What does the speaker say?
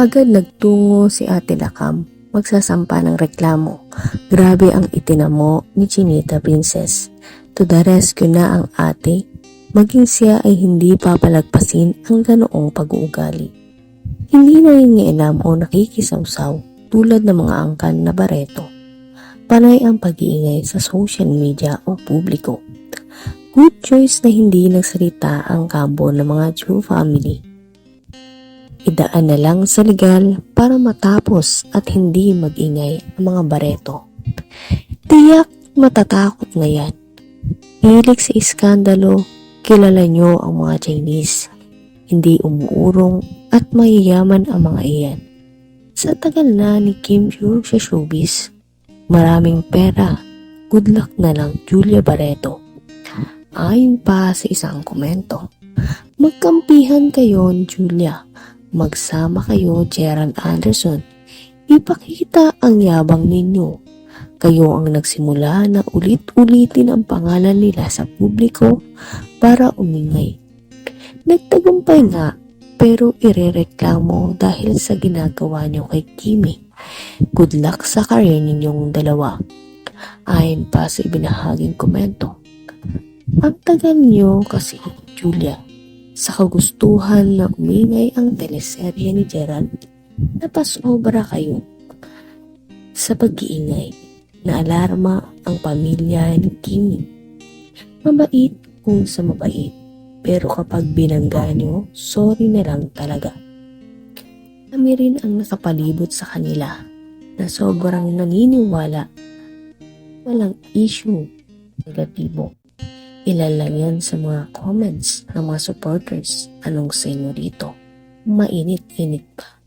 Agad nagtungo si Ate Lakam, magsasampa ng reklamo. Grabe ang itinamo ni Chinita Princess. To the rescue na ang ate, maging siya ay hindi papalagpasin ang ganoong pag-uugali. Hindi na alam o nakikisawsaw tulad ng mga angkan na bareto. Panay ang pag-iingay sa social media o publiko. Good choice na hindi nagsalita ang kambo ng mga Chu family. Idaan na lang sa legal para matapos at hindi magingay ang mga bareto. Tiyak matatakot na yan. Hilig sa iskandalo, kilala nyo ang mga Chinese. Hindi umuurong at mayayaman ang mga iyan. Sa tagal na ni Kim Joo sa showbiz, maraming pera. Good luck na lang Julia Barreto. Ayon pa sa isang komento, magkampihan kayo Julia. Magsama kayo Gerald Anderson. Ipakita ang yabang ninyo. Kayo ang nagsimula na ulit-ulitin ang pangalan nila sa publiko para umingay. Nagtagumpay nga pero irereklamo dahil sa ginagawa niyo kay Kimi. Good luck sa career ninyong dalawa. Ayon pa sa ibinahaging komento. Ang tagal niyo kasi, Julia, sa kagustuhan na umingay ang teleserye ni Gerald, napasobra kayo. Sa pag-iingay, na alarma ang pamilya ni Kimi. Mabait kung sa mabait, pero kapag binangga niyo, sorry na lang talaga. Kami rin ang nakapalibot sa kanila na sobrang naniniwala walang issue negatibo. Ilan lang yan sa mga comments ng mga supporters. Anong sa inyo rito? Mainit-init pa.